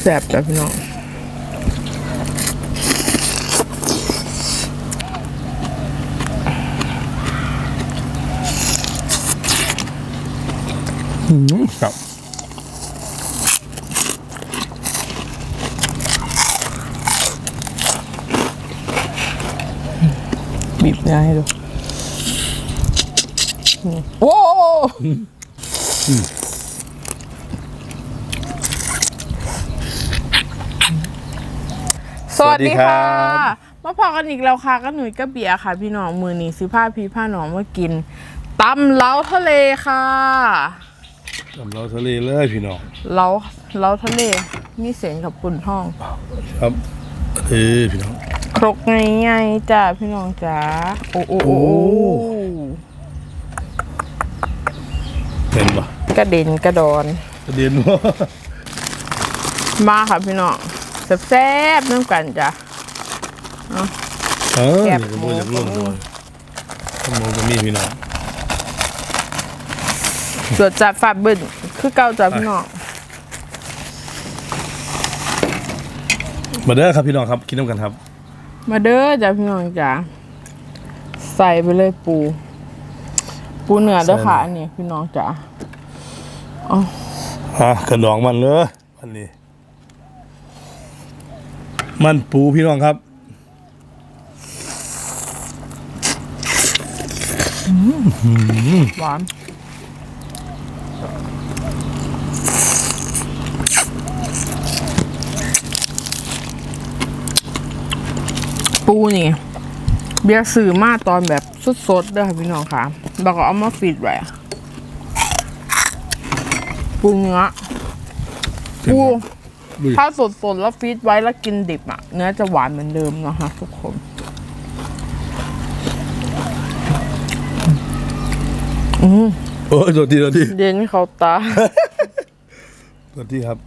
แซ่บๆจ้ะพี่น้องครับบีบเนื้อให้ดูนี่โอ้ สวัสดีค่ะมาพอกันอีกแล้วค่ะก็หนุ่ยก็เบียร์ค่ะ พี่น้องมือนี้สิผ้าพี่ผ้าหนองมากินตำเล้าทะเลค่ะทำเราทะเลเลยพี่น้องเล้าเล้าทะเลมีเสียงกับปุ่นห้อง ครับเอ้ยพี่น้องครกง่ายๆจ้าพี่น้องจ้าโอ้โอ้โอ้โอ้เห็นปะกระเด็นกระดอนประเด็นว่ามาค่ะพี่น้อง แซ่บๆน้ำกันจ้ะ เออแกบจะหมูพูดจะร่วมด้วยขโมยก็มีพี่น้องตรวจจัดฝาดบึ้นคือเก่าจ้ะพี่น้องมาเด้อครับพี่น้องครับกินน้ำกันครับมาเด้อจ้ะพี่น้องจ้ะใส่ไปเลยปู ปูเนื้อเด้อค่ะอันนี้พี่น้องจ้ะอะกระดองมันเลยวันนี้ มันปูพี่น้องครับหวานปูนี่ เบียร์ซื้อมาตอนแบบสดๆเด้อค่ะพี่น้องค่ะแล้วก็เอามาฟีดไว้ปูเนื้อปู ลุยถ้าสดๆแล้วฟีดไว้แล้วกินดิบอะ เนื้อจะหวานเหมือนเดิมนะคะทุกคนโอ้ยตัวทีตัวทีเย็นเขาตาตัวทีครับ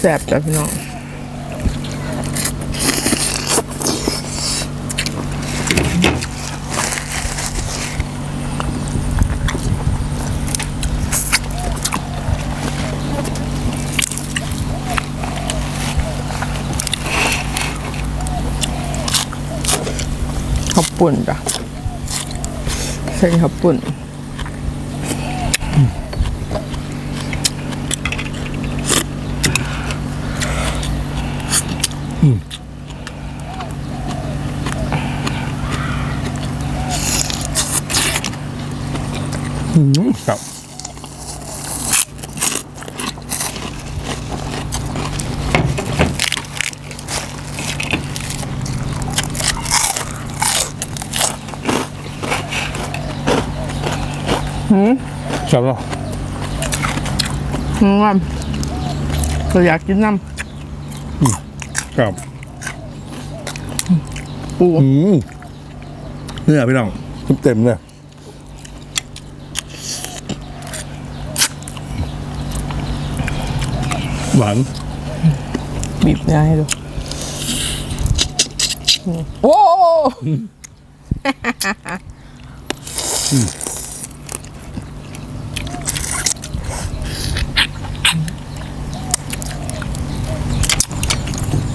แสบๆจ้ะพี่น้อง ปุ่นจ้ะใส่ข้าวปุ่น ครับ หืมชอบเนาะหืมว่าเราอยากกินน้ครับำปูอืมเนื้อพี่น้องเต็มๆเลยหวานบีบเนื้อให้ดูโอ้ห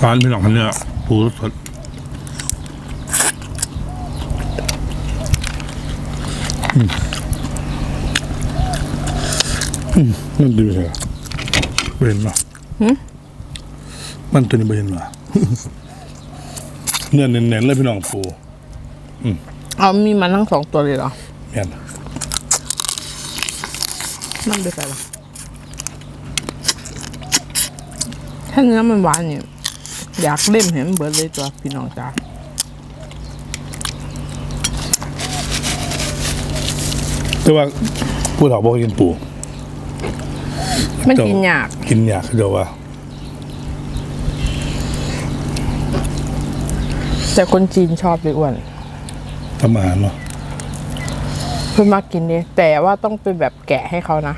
วานพี่น้องคันเนื้อปูสดอืมอืมมันดีเลยเบนมามันตัวนี้เบนมาเนื้อเน้นๆเลยพี่น้องปูเอามีมันทั้งสองตัวเลยเหรอแม่นมันไปใส่หรอถ้าเนื้อมันหวานเนี่ย อยากเล่มเห็นมันเบิร์ดเลยตัวพี่น้องจ้าแต่ว่าพูดถอกบอกกินปูมันกินยาก กินยากเขาจะว่า แต่คนจีนชอบเลยอ้วนทำอาหารเนาะเพื่อนมากินเนี่ยแต่ว่าต้องเป็นแบบแกะให้เขานะ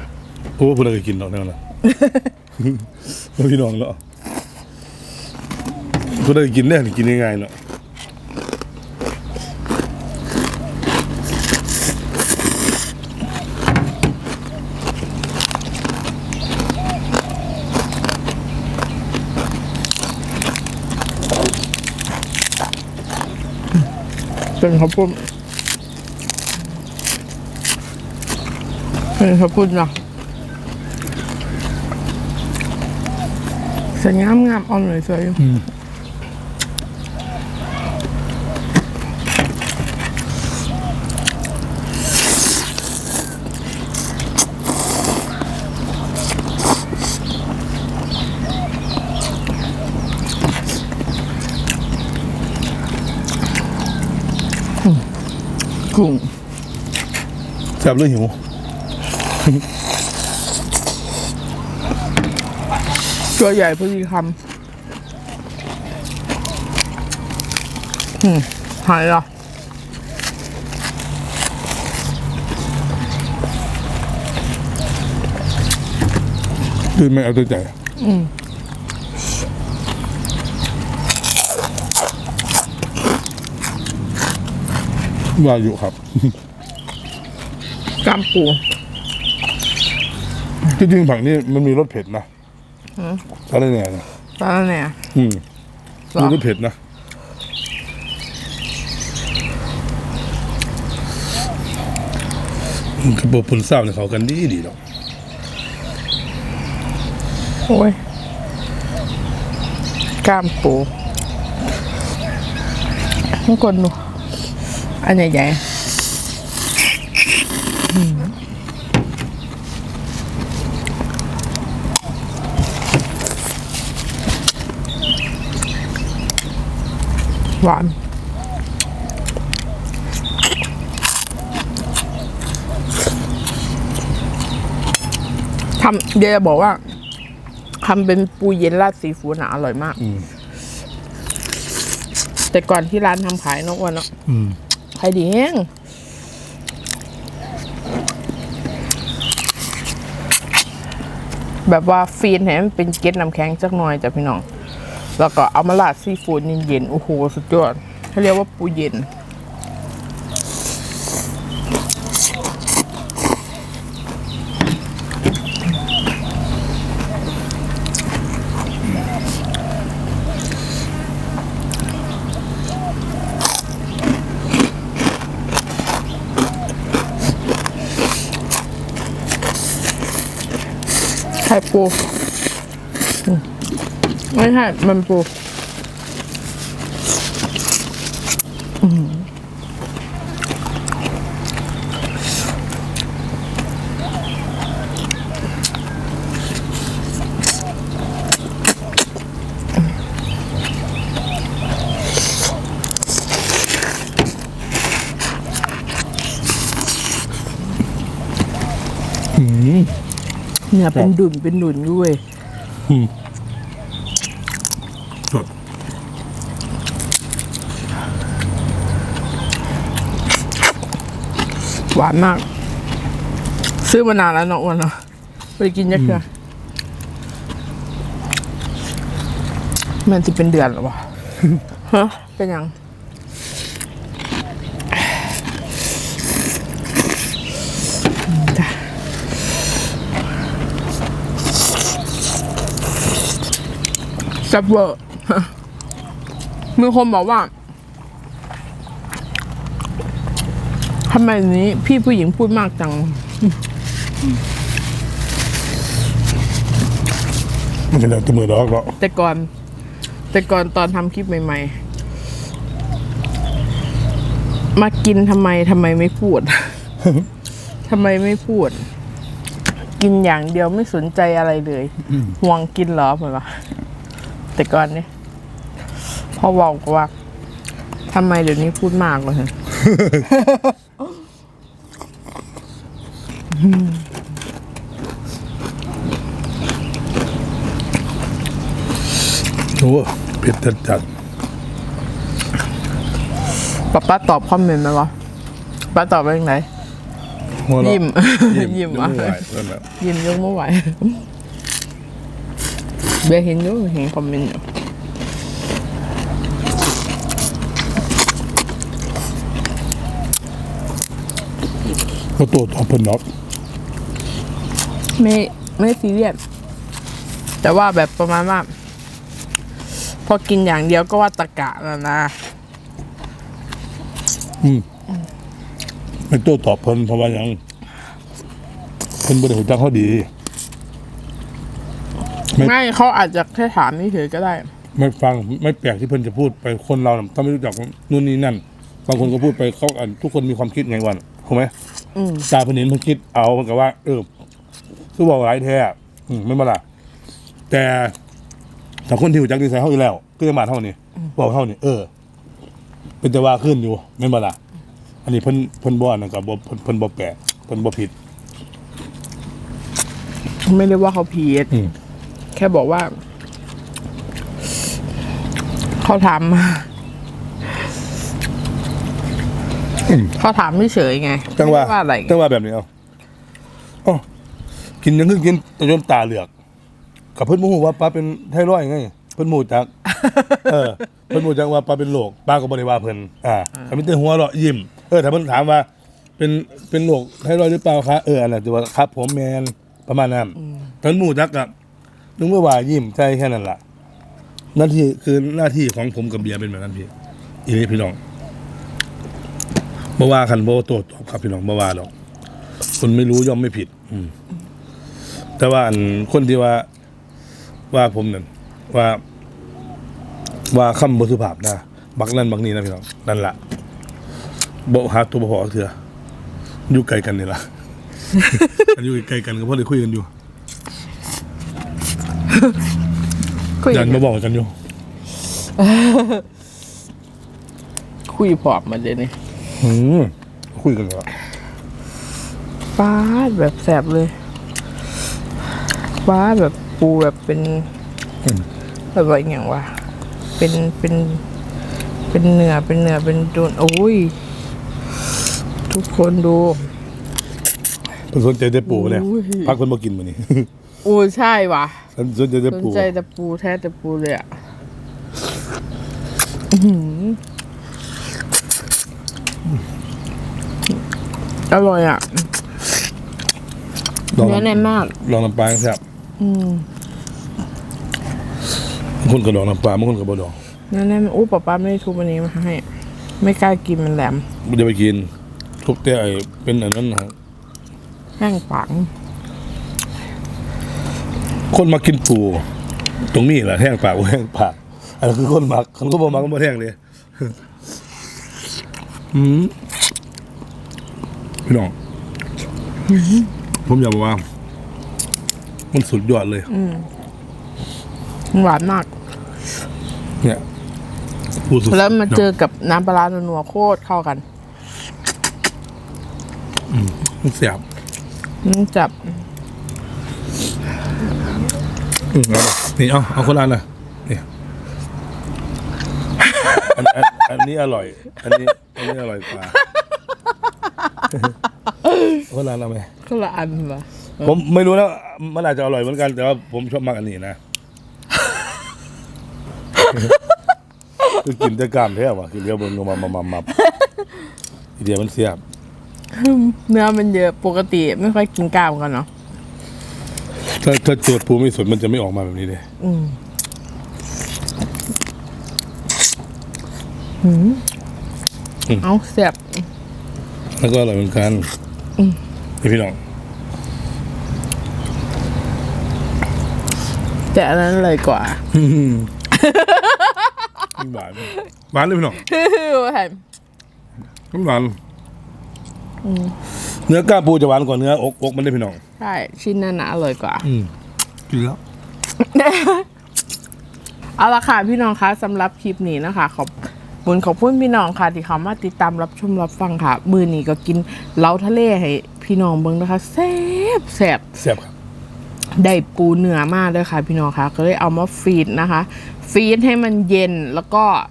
โอ้พูดอะไรกินเนาะเนี่ยนะแล้วพี่น้องเนาะ ก็ได้กินแน่กินยังไงเนาะเป็นข้าวปุ้นเป็นข้าวปุ้นนะสวยงามงามอ่อนเลยสวยอืม กุ้งแซ่บหรือหิวตัวใหญ่พอดีคำอืมหายละตื่นไม่เอาตัวใจ ว่าอยู่ครับกามปูจริงๆผักนี่มันมีรสเผ็ดนะอะไรเนี่ยนะตอนนั้นเนี่ย อืมหรอ มีรสเผ็ดนะกระปุกปุ่นเศร้าเนี่ยเขากันดีดีหรอกโอ้ยกามปูทุกคนดู อันใหญ่ๆอืมหวานทำเดี๋ยวจะบอกว่าทำเป็นปูเย็นราดซีฟู้ดนะอร่อยมาก แต่ก่อนที่ร้านทำขายนกวันเนาะ อืม ขายดีแห้งแบบว่าฟีนแถมนเป็นเกล็ดน้ำแข็งจักหน่อยจ้ะพี่น้อง แล้วก็เอามาลาดซีฟู้ดเย็นๆโอ้โห สุดยอดเขาเรียกว่าปูเย็น ปูไม่ใช่มันปูอืม เนี่ยเป็นดุนเป็นดุนด้วยสดหวานมาก ซื้อมานานแล้วเนาะอ้วันเนาะไปกินยักษ์เกลือมันจะเป็นเดือนหรอวะฮะเป็นยัง ซ่บเวอร์มีคนบอกว่าทำไมนี้พี่ผู้หญิงพูดมากจัง มันจะเดือดตัวมือดอกเนาะแต่ก่อน แต่ก่อนตอนทำคลิปใหม่ ๆ มากินทำไมทำไมไม่พูดทำไมไม่พูด กินอย่างเดียวไม่สนใจอะไรเลยห่วงกินเหรอเหมือนว่า แต่ก่อนเนี่ยพ่อบอกว่าทำไมเดี๋ยวนี้พูดมากเลยโอ้เผ็ดจัดจัดป๊าป้าตอบคอมเมนต์ไหมวะป้าตอบว่าอย่างไรหัวเราะยิ้ม ยิ้มยิ้มยิ้มอะไม่ไหวนั่นแหละ ยิ้มยกไม่ไหว เบียร์เห็นอยู่เห็นคอมเมนต์อยู่ก็ตัวตอบเพิ่นเนาะไม่ไม่ซีเรียสแต่ว่าแบบประมาณว่าพอกินอย่างเดียวก็ว่าตะกะแล้วนะมอืมไม่โต้ตอบเพิ่นเพราะว่าหยังเพิ่นบ่ได้หูจักเขาดี ไม่ไม่เขาอาจจะแค่ถามนี่เฉยๆก็ได้ ไม่ฟังไม่แปลกที่เพิ่นจะพูดไปคนเราน่ะถ้าไม่รู้จักนู่นนี่นั่นบางคนก็พูดไปเขาอ่านทุกคนมีความคิดไงวันถูกไหมอืมตาเพิ่นเห็นเพิ่นคิดเอามันก็ว่าเออคือบอกหลายแท้อะอืมไม่มาละแต่ถ้าคนที่รู้จักดีไซน์เฮาอยู่แล้วก็จะมาเท่านี้บอกเท่านี้เออ เป็นแต่ว่าขึ้นอยู่ไม่มาละอันนี้เพิ่นเพิ่นบ่อันนั่นก็บ่เพิ่นเพิ่นบ่แปลกเพิ่นบ่ผิด ไม่ได้ว่าเขาผิดอืม แค่บอกว่า เขาถามมาเขาถามไม่เฉยๆไงจังว่าไม่ได้อะไรจังว่าแบบนี้เอาอ๋อกินยังคือกินจนตาเหลือก กับเพิ่นบ่ฮู้ว่าปลาเป็นไทรอยด์ไง เพิ่นบ่รู้จักเออ เพิ่นบ่รู้จักว่าปลาเป็นโรคปลาก็บ่ได้ว่าเพิ่นอ่าถ้ามีแต่หัวเราะยิ้มเออถ้าเพิ่นถามว่า เป็นเป็นโรคไทรอยด์หรือเปล่าคะเอออันนั้นจะว่าครับ ผมแมนประมาณนั้นเพิ่นบ่รู้จักกับ นึกว่ายิ้มใช่แค่นั้นล่ะหน้าที่คือหน้าที่ของผมกับเบียร์เป็นแบบนั้นพี่อีนี่พี่น้องบ่ว่ากันบ่โตตอบครับพี่น้องบ่ว่าดอกคนไม่รู้ย่อมไม่ผิด อืม แต่ว่าอันคนที่ว่า ว่าผมนั่นว่า ว่าคำบสุภาพนะบักนั่นบักนี้นะพี่น้องนั่นละบ่หาตัวบ่พอเถื่ออยู่ไกลกันนี่ล่ะ อันอยู่ไกลกันก็เพราะได้คุยกันอยู่ คุยยันมาบอกกันอยู่ คุยผอมมาเลยนี่อืมคุยกันแล้วฟ้าดแบบแสบเลยฟ้าดแบบปูแบบเป็นแบบว่าอย่างวะเป็นเป็น เป็นเนื้อเป็นเนื้อเป็นโดนโอ้ย ทุกคนดู เพิ่นสนใจแต่ปูเนี่ยอุ้ย พักเพิ่นบ่กินมื้อนี้ โอ้ใช่ว่ะ เพิ่นสนใจแต่สนปูใจแต่ปูแท้แต่ปูเลยอะอื้อหืออร่อยอะ ลองเนื้อแน่นมาก ลองน้ำปลาแซ่บบางคนก็ดองน้ำปลาบางคนก็บ่ดองเนื้อแน่นอู้ป๊าป้าไม่ได้ทุบอันนี้มาให้ ไม่กล้ากินมันแหลมบ่ได้ไปกินทุกแต่ไอ้เป็นอันนั้นนะแห้งปัง คนมากินปูตรงนี้แหละแห้งปากบ่แห้งปากอันนั้นคือคนมักคนก็บ่มักก็บ่แห้งเลยอืมพี่น้องผมอยากบอกว่า มันสุดยอดเลยหวานมาก เนี่ยปูสุดแล้วมาเจอกับน้ำปลาร้านัวๆโคตรเข้ากันมันเสียบอืมจับ อืมเอานี่เอาเอาคนละอันน่ะนี่อันอันอันนี้อร่อย อันนี้อันนี้อร่อยกว่าคนละอันเอาไหมคนละอันเหรอผมไม่รู้แล้วมันอาจจะอร่อยเหมือนกันแต่ว่าผมชอบมากอันนี้นะ คือกินแต่กล้ามแท้ว่ะกินเดียวบนลงมามามามาอีเดียวมันเสียบ เนื้อมันเยอะปกติไม่ค่อยกินกล้ามกันเนาะ ถ้าถ้าตรวจภูมิไม่สดมันจะไม่ออกมาแบบนี้เลยอืมเอาเสียบแล้วก็อร่อยเหมือนกันนี่พี่น้องแต่อันนั้นเลยกว่าหวานหวานเลยพี่น้องว่าไงมันหวานเนื้อกล้ามปูจะหวานกว่าเนื้ออกอกมันได้พี่น้อง ใช่ ชิ้นนั้นนะอร่อยกว่า อืมกินแล้ว เอาละค่ะพี่น้องคะสำหรับคลิปนี้นะคะ ขอบบุญขอบคุณพี่น้องค่ะ ที่เขามาติดตามรับชมรับฟังค่ะ มือนี้ก็กินเล้าทะเลให้พี่น้องเบิ่งนะคะแซ่บแซ่บแซ่บครับ ได้ปูเนื้อมากเลยค่ะพี่น้องคะก็เลยเอามาฟีดนะคะ ฟีดให้มันเย็นแล้วก็อะ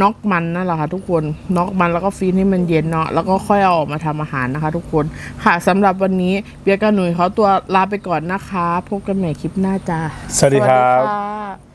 น็อกมันนั่นแหละค่ะทุกคนน็อกมันแล้วก็ฟีดให้มันเย็นเนาะแล้วก็ค่อยเอาออกมาทำอาหารนะคะ ทุกคนค่ะสำหรับวันนี้เบียร์กับหนุ่ยเขาตัวลาไปก่อนนะคะ พบกันใหม่คลิปหน้าจ้าสวัสดีครับสวัสดีค่ะ